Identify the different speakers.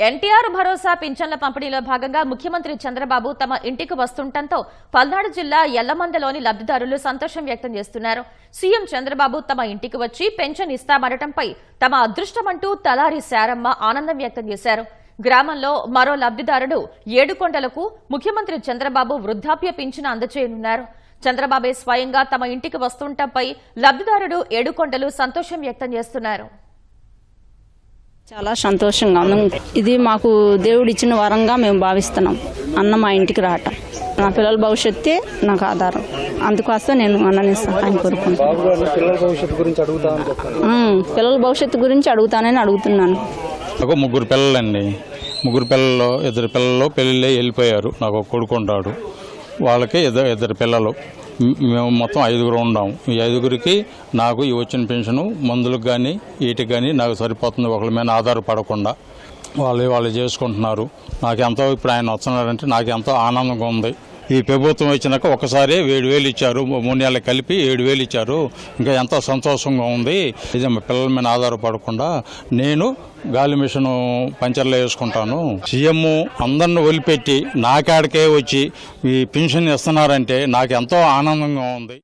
Speaker 1: ఎన్టీఆర్ భరోసా పింఛన్ల పంపిణీలో భాగంగా ముఖ్యమంత్రి చంద్రబాబు తమ ఇంటికి వస్తుండటంతో పల్నాడు జిల్లా ఎల్లమందలోని లబ్దిదారులు సంతోషం వ్యక్తం చేస్తున్నారు. సీఎం చంద్రబాబు తమ ఇంటికి వచ్చి పెన్షన్ ఇస్తామనటంపై తమ అదృష్టమంటూ తలారి శారమ్మ ఆనందం వ్యక్తం చేశారు. గ్రామంలో మరో లబ్దిదారుడు ఏడుకొండలకు ముఖ్యమంత్రి చంద్రబాబు వృద్ధాప్య పింఛను అందజేయనున్నారు చంద్రబాబే స్వయంగా తమ ఇంటికి వస్తుండటంపై లబ్దిదారుడు ఏడుకొండలు సంతోషం వ్యక్తం చేస్తున్నారు.
Speaker 2: చాలా సంతోషంగా ఉంది. ఇది మాకు దేవుడు ఇచ్చిన వరంగా మేము భావిస్తున్నాం. అన్న మా ఇంటికి రావటం. నా పిల్లల భవిష్యత్తే నాకు ఆధారం. అందుకోసం నేను అన్నని సహాయం
Speaker 3: కోరుకుంటున్నాను. పిల్లల భవిష్యత్తు గురించి
Speaker 2: అడుగుతానని అడుగుతున్నాను.
Speaker 4: నాకు ముగ్గురు పిల్లలండి. ముగ్గురు పిల్లలు ఇద్దరు పిల్లలు పెళ్ళిళ్ళే వెళ్ళిపోయారు. నాకు కొడుకుంటాడు వాళ్ళకే ఇద్దరు ఇద్దరు పిల్లలు. మేము మొత్తం ఐదుగురు ఉన్నాము ఈ ఐదుగురికి నాకు ఈ వచ్చిన పెన్షను మందులకు కానీ వీటికి కానీ నాకు సరిపోతుంది. ఒకరి మీద ఆధారపడకుండా వాళ్ళు వాళ్ళు చేసుకుంటున్నారు. నాకు ఎంతో ఇప్పుడు ఆయన వస్తున్నారంటే నాకు ఎంతో ఆనందంగా ఉంది. ఈ ప్రభుత్వం వచ్చినాక ఒకసారి ఏడు వేలు ఇచ్చారు. మూడు నెలలు కలిపి ఏడు వేలు ఇచ్చారు. ఇంకా ఎంతో సంతోషంగా ఉంది. ఇది మా పిల్లల మీద ఆధారపడకుండా నేను గాలి మిషన్ పంచర్లో వేసుకుంటాను. సీఎం అందరిని వదిలిపెట్టి నాకాడికే వచ్చి ఈ పెన్షన్ ఇస్తున్నారంటే నాకు ఎంతో ఆనందంగా ఉంది.